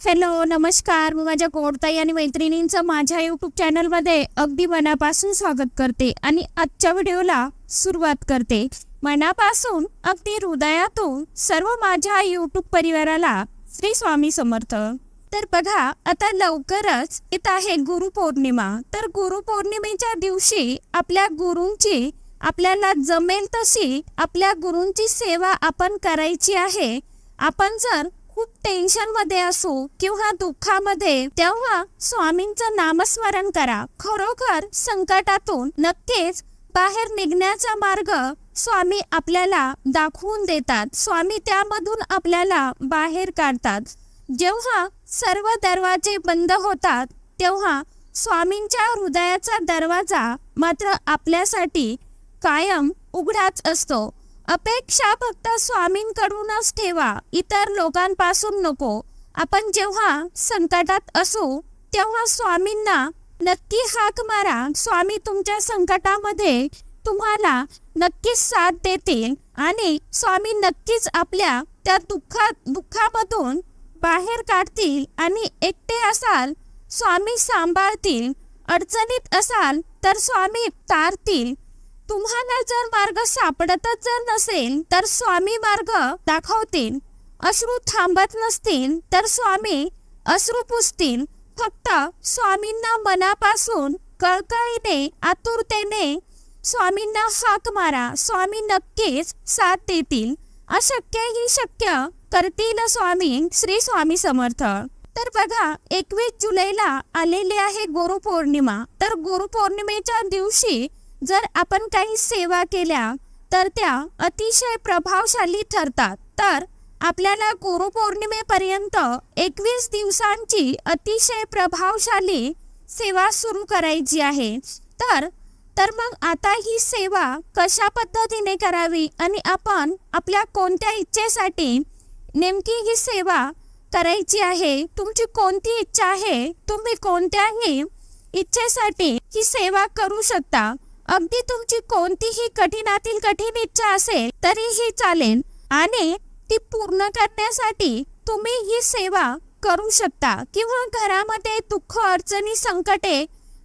Hello नमस्कार. मी माझ्या गोडताई आणि मैत्रिणींचं माझ्या यूट्यूब चॅनलमध्ये अगदी मनापासून स्वागत करते आणि आजच्या व्हिडिओला सुरुवात करते. मनापासून अगदी हृदयातून सर्व माझ्या यूट्यूब परिवाराला श्री स्वामी समर्थ. तर बघा आता लवकरच येत आहे गुरुपौर्णिमा तर गुरुपौर्णिमेच्या दिवशी आपल्या गुरूंची आपल्याला जमेल तशी आपल्या गुरूंची सेवा आपण करायची आहे. आपण जर खूप टेन्शनमध्ये असू किंवा दुःखामध्ये तेव्हा स्वामींचं नामस्मरण करा. खरोखर संकटातून नक्कीच बाहेर निघण्याचा मार्ग स्वामी आपल्याला दाखवून देतात. स्वामी त्यामधून आपल्याला बाहेर काढतात. जेव्हा सर्व दरवाजे बंद होतात तेव्हा स्वामींच्या हृदयाचा दरवाजा मात्र आपल्यासाठी कायम उघडाच असतो. अपेक्षा फक्त स्वामींकडूनच ठेवा. इतर लोकांपासून नको. आपण जेव्हा संकटात असू तेव्हा स्वामींना नक्की हाक मारा. स्वामी तुमच्या संकटामध्ये तुम्हाला नक्कीच साथ देतील आणि स्वामी नक्कीच आपल्या त्या दुःखा दुःखामधून बाहेर काढतील आणि एकटे असाल स्वामी सांभाळतील. अडचणीत असाल तर स्वामी तारतील तुम्हाला जर मार्ग सापडतच जर नसेल तर स्वामी मार्ग दाखवतील. अश्रू थांबत नसतील तर स्वामी अश्रू पुसतील. फक्त स्वामींना मनापासून कळकळीने आतुरतेने स्वामींना हाक मारा. स्वामी नक्कीच साथ देतील. अशक्य ही शक्य करतील स्वामी श्री स्वामी समर्थ. तर बघा एकवीस जुलैला आलेली आहे गुरुपौर्णिमा. तर गुरुपौर्णिमेच्या दिवशी जर आपण काही सेवा केल्या तर त्या अतिशय प्रभावशाली ठरतात. तर आपल्याला गुरुपौर्णिमेपर्यंत एकवीस दिवसांची अतिशय प्रभावशाली सेवा सुरू करायची आहे. तर तर मग आता ही सेवा कशा पद्धतीने करावी आणि आपण आपल्या कोणत्या इच्छेसाठी नेमकी ही सेवा करायची आहे? तुमची कोणती इच्छा आहे? तुम्ही कोणत्याही इच्छेसाठी ही सेवा करू शकता. अगदी तुमची कोणतीही कठीणातील कठीण इच्छा असेल तरीही चालेल. आणि ती पूर्ण करण्यासाठी तुम्ही ही सेवा करू शकता. किंवा घरामध्ये दुःख अडचणी संकटे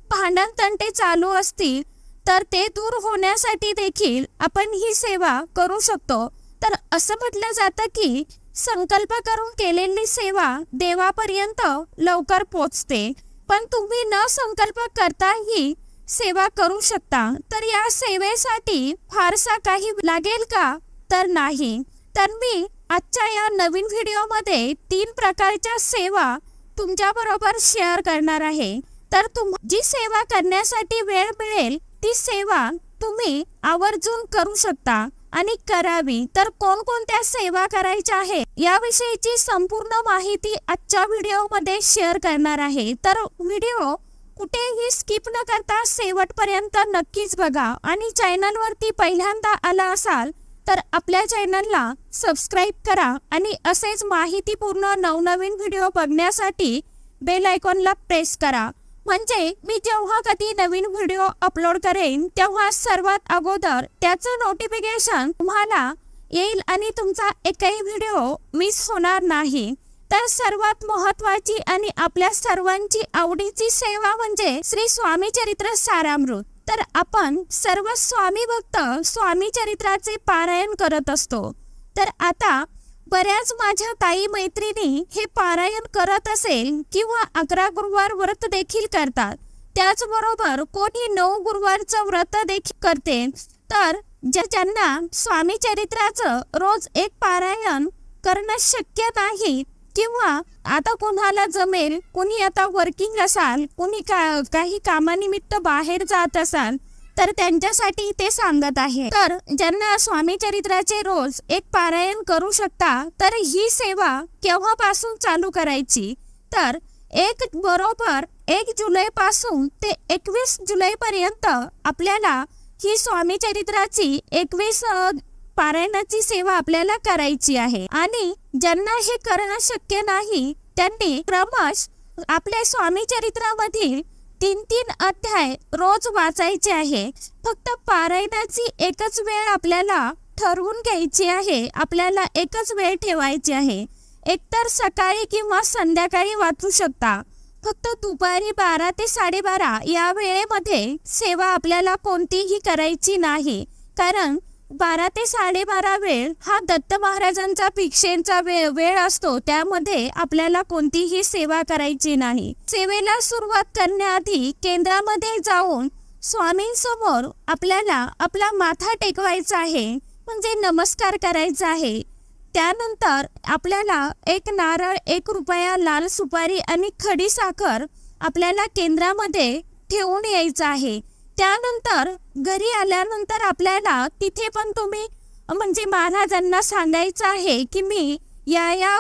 भांडण तंटे चालू असतील तर ते दूर होण्यासाठी देखील आपण ही सेवा करू शकतो. तर असं म्हटलं जातं की संकल्प करून केलेली सेवा देवापर्यंत लवकर पोचते. पण तुम्ही न संकल्प करताही सेवा करू शकता तर या सेवेसाठी फारसा काही लागेल का? तर नाही. तर मी आजच्या या नवीन व्हिडिओमध्ये तीन प्रकारच्या सेवा तुमच्या बरोबर शेअर करणार आहे. तर तुम जी सेवा करण्यासाठी वेळ मिळेल ती सेवा तुम्ही आवर्जून करू शकता आणि करावी. तर कोणकोणत्या सेवा करायच्या आहेत याविषयीची संपूर्ण माहिती आजच्या व्हिडिओमध्ये शेअर करणार आहे. तर व्हिडिओ कुठेही स्किप न करता शेवटपर्यंत नक्कीच बघा. आणि चॅनलवरती पहिल्यांदा आला असाल तर आपल्या चॅनलला सबस्क्राईब करा आणि असेच माहितीपूर्ण नवनवीन व्हिडिओ बघण्यासाठी बेल आयकॉनला प्रेस करा. म्हणजे मी जेव्हा कधी नवीन व्हिडिओ अपलोड करेन तेव्हा सर्वात अगोदर त्याचं नोटिफिकेशन तुम्हाला येईल आणि तुमचा एकही व्हिडिओ मिस होणार नाही. तर सर्वात महत्वाची आणि आपल्या सर्वांची आवडीची सेवा म्हणजे श्री स्वामी चरित्र सारामृत. तर आपण सर्व स्वामी भक्त स्वामी चरित्राचे पारायण करत असतो. तर आता बऱ्याच माझ्या ताई मैत्रिणी हे पारायण करत असेल किंवा अकरा गुरुवार व्रत देखील करतात. त्याचबरोबर कोणी नऊ गुरुवारचं व्रत देखील करते. तर ज्यांना स्वामी चरित्राचं रोज एक पारायण करणं शक्य नाही किंवा आता कोणाला जमेल कोणी आता वर्किंग असाल कोणी का काही कामानिमित्त बाहेर जात असाल तर त्यांच्यासाठी ते सांगत आहे. तर ज्यांना स्वामी चरित्राचे रोज एक पारायण करू शकता तर ही सेवा केव्हापासून चालू करायची? तर एक बरोबर एक जुलै पासून ते एकवीस जुलै पर्यंत आपल्याला ही स्वामी चरित्राची एकवीस पारायणाची सेवा आपल्याला करायची आहे. आणि ज्यांना हे करणं शक्य नाही त्यांनी क्रमश आपल्या स्वामी चरित्रामधील तीन तीन अध्याय रोज वाचायचे आहे. फक्त पारायणाची एकच वेळ आपल्याला ठरवून घ्यायची आहे. आपल्याला एकच वेळ ठेवायची आहे. एकतर सकाळी किंवा संध्याकाळी वाचू शकता. फक्त दुपारी बारा ते साडेबारा या वेळेमध्ये सेवा आपल्याला कोणतीही करायची नाही. कारण बारा ते साडेबारा वेळ हा दत्त महाराजांचा भिक्षेचा वेळ वेळ असतो. त्यामध्ये आपल्याला कोणतीही सेवा करायची नाही. सेवेला सुरुवात करण्याआधी केंद्रामध्ये जाऊन स्वामींसमोर आपल्याला आपला माथा टेकवायचा आहे म्हणजे नमस्कार करायचा आहे. त्यानंतर आपल्याला एक नारळ एक रुपया लाल सुपारी आणि खडी साखर आपल्याला केंद्रामध्ये ठेवून यायचं आहे. त्यानंतर घरी आल्यानंतर आपल्याला तिथे पण तुम्ही म्हणजे महाराजांना सांगायचं आहे की मी या या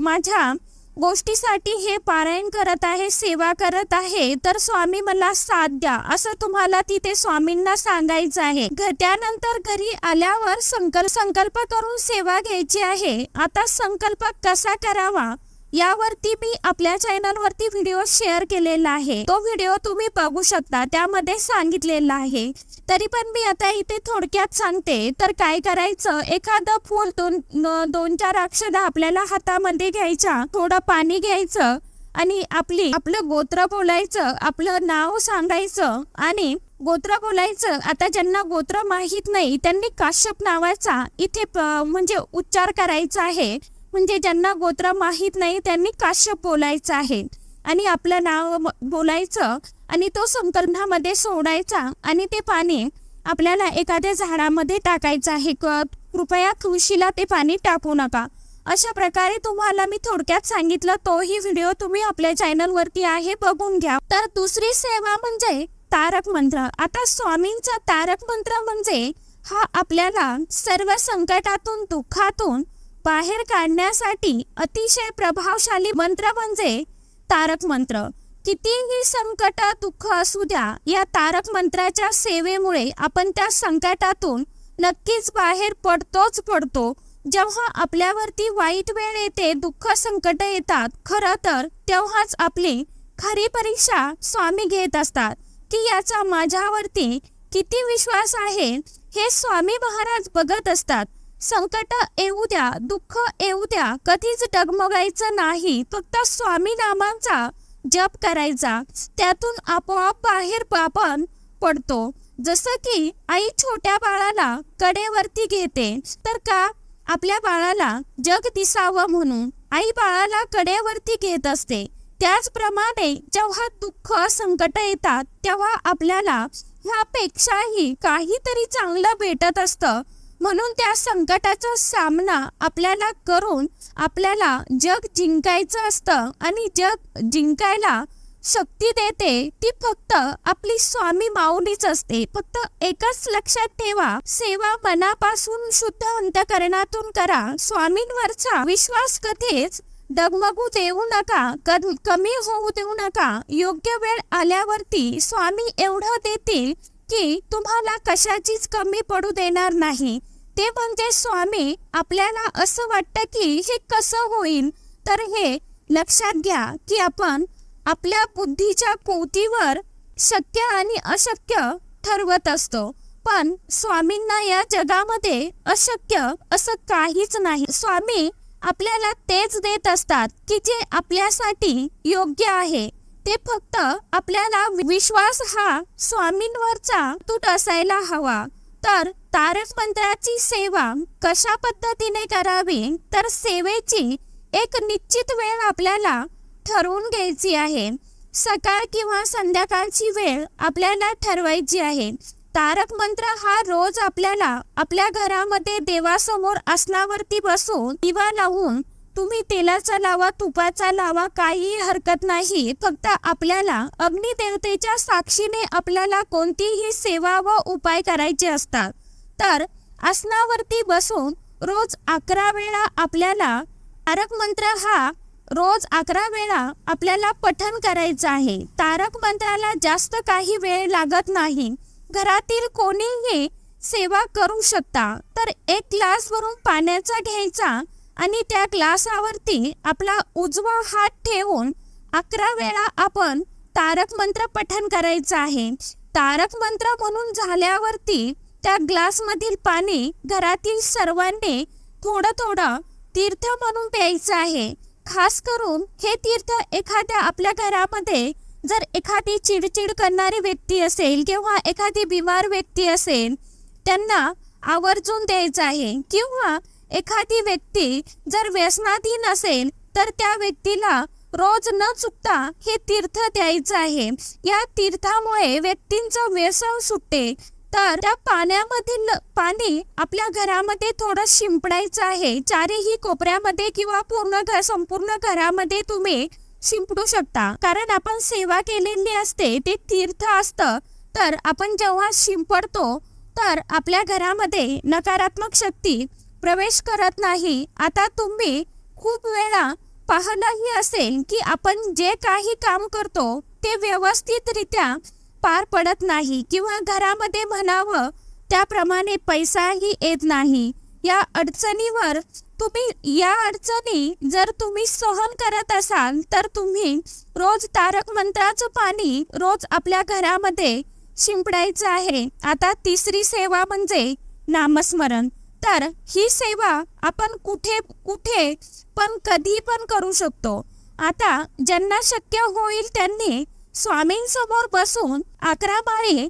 माझ्या गोष्टीसाठी हे पारायण करत आहे सेवा करत आहे तर स्वामी मला साथ द्या असं तुम्हाला तिथे स्वामींना सांगायचं आहे. त्यानंतर घरी आल्यावर संकल्प संकल्प करून सेवा घ्यायची आहे. आता संकल्प कसा करावा? यावरती मी आपल्या चॅनलवरती व्हिडिओ शेअर केलेला आहे. तो व्हिडिओ तुम्ही बघू शकता त्यामध्ये सांगितलेला आहे. तरी पण मी आता इथे थोडक्यात सांगते तर काय करायचं? एखादं फूल दोन दोन चार अक्षर आपल्याला हातामध्ये घ्यायचा थोडं पाणी घ्यायचं आणि आपली आपलं गोत्र बोलायचं आपलं नाव सांगायचं आणि गोत्र बोलायचं. आता ज्यांना गोत्र माहीत नाही त्यांनी काश्यप नावाचा इथे म्हणजे उच्चार करायचा आहे. म्हणजे ज्यांना गोत्र माहीत नाही त्यांनी काश्यप बोलायचं आहे. आणि आपलं नाव म- बोलायचं आणि तो संकलनामध्ये सोडायचा आणि ते पाणी आपल्याला एखाद्या झाडामध्ये टाकायचं आहे. क- कृपया तुळशीला ते पाणी टाकू नका. अशा प्रकारे तुम्हाला मी थोडक्यात सांगितलं तोही व्हिडिओ तुम्ही आपल्या चॅनलवरती आहे बघून घ्या. तर दुसरी सेवा म्हणजे तारक मंत्र. आता स्वामींचा तारक मंत्र म्हणजे हा आपल्याला सर्व संकटातून दुःखातून बाहेर काढण्यासाठी अतिशय प्रभावशाली मंत्र म्हणजे तारक मंत्र. कितीही संकट दुःख असू द्या या तारक मंत्राच्या सेवेमुळे आपण त्या संकटातून नक्कीच बाहेर पडतोच पडतो. जेव्हा आपल्यावरती वाईट वेळ येते दुःख संकट येतात खरं तर तेव्हाच आपली खरी परीक्षा स्वामी घेत असतात. की याचा माझ्यावरती किती विश्वास आहे हे स्वामी महाराज बघत असतात. संकट येऊ द्या दुःख येऊ द्या कधीच डगमगायचं नाही. फक्त स्वामी नामांचा जप करायचा. त्यातून आपोआप बाहेर आपण पडतो. जसं की आई छोट्या बाळाला कडेवरती घेते तर का? आपल्या बाळाला जग दिसावं म्हणून. आई बाळाला कडेवरती घेत असते. त्याचप्रमाणे जेव्हा दुःख संकट येतात तेव्हा आपल्याला ह्यापेक्षाही काहीतरी चांगलं भेटत असतं. म्हणून त्या संकटाचा सामना आपल्याला करून आपल्याला जग जिंकायचं असतं आणि जग जिंकायला शक्ती देते ती फक्त आपली स्वामी माऊलीच असते. फक्त एकच लक्षात ठेवा सेवा मनापासून शुद्ध अंतकरणातून करा. स्वामींवरचा विश्वास कधीच डगमगू देऊ नका कद- कमी होऊ देऊ नका. योग्य वेळ आल्यावरती स्वामी एवढं देतील की तुम्हाला कशाचीच कमी पडू देणार नाही. ते म्हणजे स्वामी आपल्याला असं वाटतं की हे कसं होईल? तर हे लक्षात घ्या की आपण आपल्या बुद्धीच्या कोवतीवर शक्य आणि अशक्य ठरवत असतो. पण स्वामींना या जगामध्ये अशक्य असं काहीच नाही. स्वामी आपल्याला तेच देत असतात की जे आपल्यासाठी योग्य आहे. ते फक्त आपल्याला विश्वास हा स्वामींवरचा तूट असायला हवा. तर तारक मंत्राची सेवा कशा पद्धतीने करावी? तर सेवेची एक निश्चित वेळ आपल्याला ठरवून घ्यायची आहे. सकाळ किंवा संध्याकाळची वेळ आपल्याला ठरवायची आहे. तारक मंत्र हा रोज आपल्याला आपल्या घरामध्ये देवासमोर आसनावरती बसून दिवा लावून तुम्ही तेलाचा लावा तुपाचा लावा काही हरकत नाही. फक्त आपल्याला अग्निदेवतेच्या साक्षीने आपल्याला कोणतीही सेवा व उपाय करायचे असतात. तर आसनावरती बसून रोज अकरा वेळा आपल्याला तारक मंत्र हा रोज अकरा वेळा आपल्याला पठन करायचं आहे. तारक मंत्राला जास्त काही वेळ लागत नाही. घरातील कोणीही सेवा करू शकता. तर एक ग्लास भरून पाण्याचा घ्यायचा आणि त्या ग्लासावरती आपला उजवा हात ठेवून अकरा वेळा आपण तारक मंत्र पठन करायचं आहे. तारक मंत्र म्हणून झाल्यावरती त्या ग्लासमधील पाणी घरातील सर्वांनी थोडं थोडं तीर्थ म्हणून प्यायचं आहे. खास करून हे तीर्थ एखाद्या आपल्या घरामध्ये जर एखादी चिडचिड करणारी व्यक्ती असेल किंवा एखादी बिमार व्यक्ती असेल त्यांना आवर्जून द्यायचं आहे. किंवा एखादी व्यक्ती जर व्यसनाधीन असेल तर त्या व्यक्तीला रोज न चुकता हे तीर्थ द्यायचं आहे. या तीर्थामुळे व्यक्तींचं व्यसन सुटते. तर त्या पाण्यामधील पाणी आपल्या घरामध्ये थोडं शिंपडायचं आहे. चारही कोपऱ्यामध्ये किंवा पूर्ण घर संपूर्ण घरामध्ये तुम्ही शिंपडू शकता. कारण आपण सेवा केलेली असते ते तीर्थ असतं. तर आपण जेव्हा शिंपडतो तर आपल्या घरामध्ये नकारात्मक शक्ती प्रवेश करत नाही. आता तुम्ही खूप वेळा पाहिलंही असेल की आपण जे काही काम करतो ते व्यवस्थितरित्या पार पडत नाही किंवा घरामध्ये म्हणावं त्याप्रमाणे पैसाही येत नाही. या अडचणीवर तुम्ही या अडचणी जर तुम्ही सहन करत असाल तर तुम्ही रोज तारक मंत्राचं पाणी रोज आपल्या घरामध्ये शिंपडायचं आहे. आता तिसरी सेवा म्हणजे नामस्मरण. तर ही सेवा आपण कुठे कुठे पण कधी पण करू शकतो. आता ज्यांना शक्य होईल त्यांनी स्वामींसमोर बसून अकरा माळी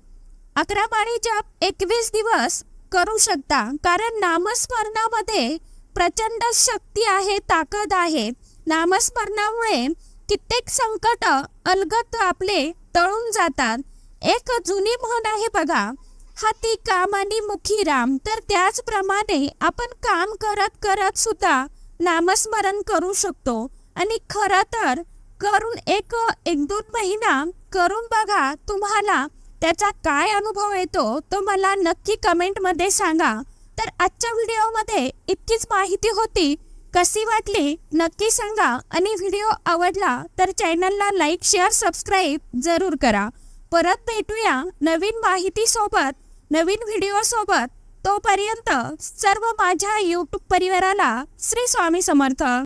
अकरा माळी जप एकवीस दिवस करू शकता. कारण नामस्मरणामध्ये प्रचंड शक्ती आहे ताकद आहे. नामस्मरणामुळे कित्येक संकट अलगत आपले तळून जातात. एक जुनी म्हण आहे बघा हाती काम आणि मुखी राम तर त्याचप्रमाणे आपण काम करत करत सुद्धा नामस्मरण करू शकतो. आणि खरं तर करून एक एक दोन महिना करून बघा तुम्हाला त्याचा काय अनुभव येतो तो मला नक्की कमेंटमध्ये सांगा. तर आजच्या व्हिडिओमध्ये इतकीच माहिती होती. कशी वाटली? नक्की सांगा. आणि व्हिडिओ आवडला तर चॅनलला लाईक शेअर सबस्क्राईब जरूर करा. परत भेटूया नवीन माहितीसोबत. नवीन व्हिडिओ सोबत तोपर्यंत सर्व माझ्या यूट्यूब परिवाराला श्री स्वामी समर्थ.